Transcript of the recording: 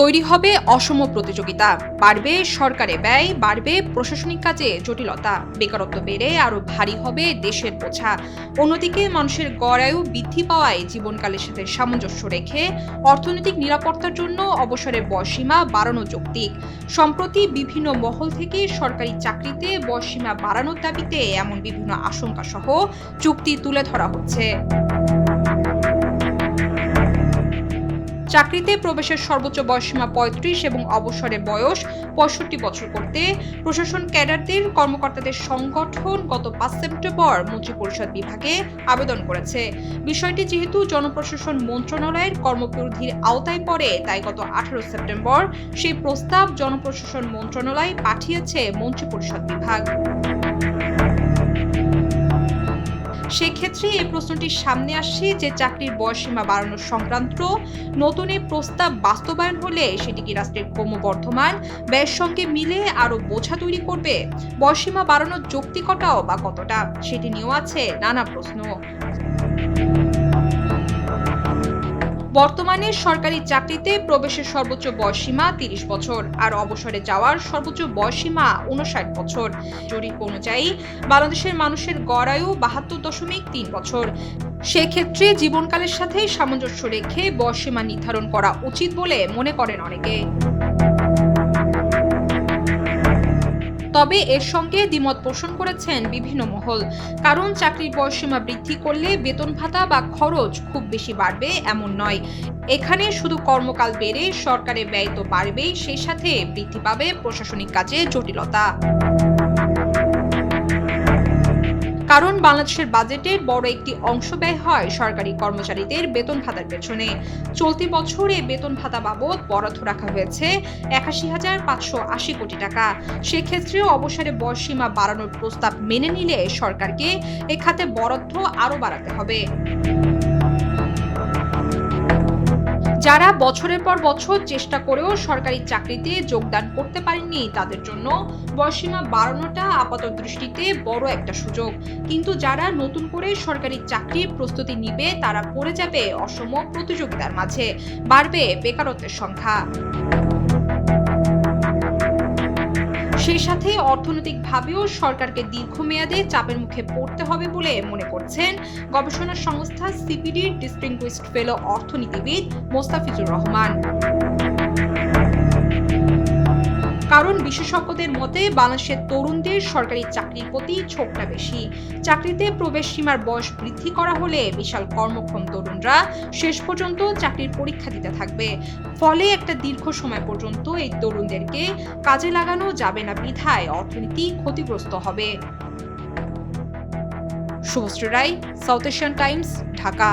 তৈরি হবে অসম প্রতিযোগিতা। বাড়বে সরকারে ব্যয়, বাড়বে প্রশাসনিক কাজে জটিলতা। বেকারত্ব বেড়ে আরও ভারী হবে দেশের বোঝা। অন্যদিকে মানুষের গড় আয়ু বৃদ্ধি পাওয়ায় জীবনকালের সাথে সামঞ্জস্য রেখে অর্থনৈতিক নিরাপত্তার জন্য অবসরের বয়সীমা বাড়ানো যৌক্তিক। সম্প্রতি বিভিন্ন মহল থেকে সরকারি চাকরিতে বয়সীমা বাড়ানোর দাবিতে এমন বিভিন্ন আশঙ্কা সহ চুক্তি তুলে ধরা হচ্ছে। চাকরিতে প্রবেশের সর্বোচ্চ বয়সীমা পঁয়ত্রিশ এবং অবসরের বয়স পঁয়ষট্টি বছর করতে প্রশাসন ক্যাডারদের কর্মকর্তাদের সংগঠন গত পাঁচ সেপ্টেম্বর মন্ত্রিপরিষদ বিভাগে আবেদন করেছে। বিষয়টি যেহেতু জনপ্রশাসন মন্ত্রণালয়ের কর্মপরিধির আওতায় পড়ে, তাই গত আঠারো সেপ্টেম্বর সেই প্রস্তাব জনপ্রশাসন মন্ত্রণালয় পাঠিয়েছে মন্ত্রিপরিষদ বিভাগ। সেক্ষেত্রে এই প্রশ্নটি সামনে আসছে যে চাকরির বয়সীমা বাড়ানো সংক্রান্ত। নতুন এই প্রস্তাব বাস্তবায়ন হলে সেটি কি রাষ্ট্রের ক্রমবর্ধমান ব্যয়ের সঙ্গে মিলে আরও বোঝা তৈরি করবে? বয়সীমা বাড়ানোর যৌক্তিকতাও বা কতটা? সেটি নিয়েও আছে নানা প্রশ্ন। বর্তমানে সরকারি চাকরিতে প্রবেশের সর্বোচ্চ বয়সীমা তিরিশ বছর, আর অবসরে যাওয়ার সর্বোচ্চ বয়সীমা উনষাট বছর। জরিপ অনুযায়ী, বাংলাদেশের মানুষের গড় আয়ু বাহাত্তর দশমিক তিন বছর। সেক্ষেত্রে জীবনকালের সাথে সামঞ্জস্য রেখে বয়সীমা নির্ধারণ করা উচিত বলে মনে করেন অনেকে। তবে এর সঙ্গে দ্বিমত পোষণ করেছেন বিভিন্ন মহল। কারণ চাকরির বয়সীমা বৃদ্ধি করলে বেতন ভাতা বা খরচ খুব বেশি বাড়বে এমন নয়। এখানে শুধু কর্মকাল বেড়ে সরকারের ব্যয় তো বাড়বেই, সেই সাথে বৃদ্ধি পাবে প্রশাসনিক কাজে জটিলতা। কারণ বাংলাদেশের বাজেটের বড় একটি অংশ ব্যয় হয় সরকারি কর্মচারীদের বেতন ভাতার পেছনে। চলতি বছর বেতন ভাতা বাবদ বরাদ্দ রাখা হয়েছে একাশি হাজার পাঁচশো আশি কোটি টাকা। সেক্ষেত্রেও অবসরে বয়সীমা বাড়ানোর প্রস্তাব মেনে নিলে সরকারকে এ খাতে বরাদ্দ আরও বাড়াতে হবে। যারা বছরের পর বছর চেষ্টা করেও সরকারি চাকরিতে যোগদান করতে পারেননি, তাদের জন্য বয়সীমা বাড়ানোটা আপাত দৃষ্টিতে বড় একটা সুযোগ। কিন্তু যারা নতুন করে সরকারি চাকরির প্রস্তুতি নিবে, তারা পড়ে যাবে অসম প্রতিযোগিতার মাঝে। বাড়বে বেকারত্বের সংখ্যা। সেই সাথে অর্থনৈতিকভাবেও সরকারকে দীর্ঘমেয়াদে চাপের মুখে পড়তে হবে বলে মনে করছেন গবেষণা সংস্থা সিপিডির ডিস্টিংগুইশড ফেলো অর্থনীতিবিদ মোস্তাফিজুর রহমান। কারণ বিশেষজ্ঞদের মতে বাংলাদেশের তরুণদের সরকারি চাকরির প্রতি ছোটটা বেশি। চাকরিতে প্রবেশ সীমার বয়স বৃদ্ধি করা হলে বিশাল কর্মক্ষম তরুণরা শেষ পর্যন্ত চাকরির পরীক্ষা দিতে থাকবে। ফলে একটা দীর্ঘ সময় পর্যন্ত এই তরুণদেরকে কাজে লাগানো যাবে না বিধায় অর্থনীতি ক্ষতিগ্রস্ত হবে। Shubhashree Roy, South Asian Times, Dhaka.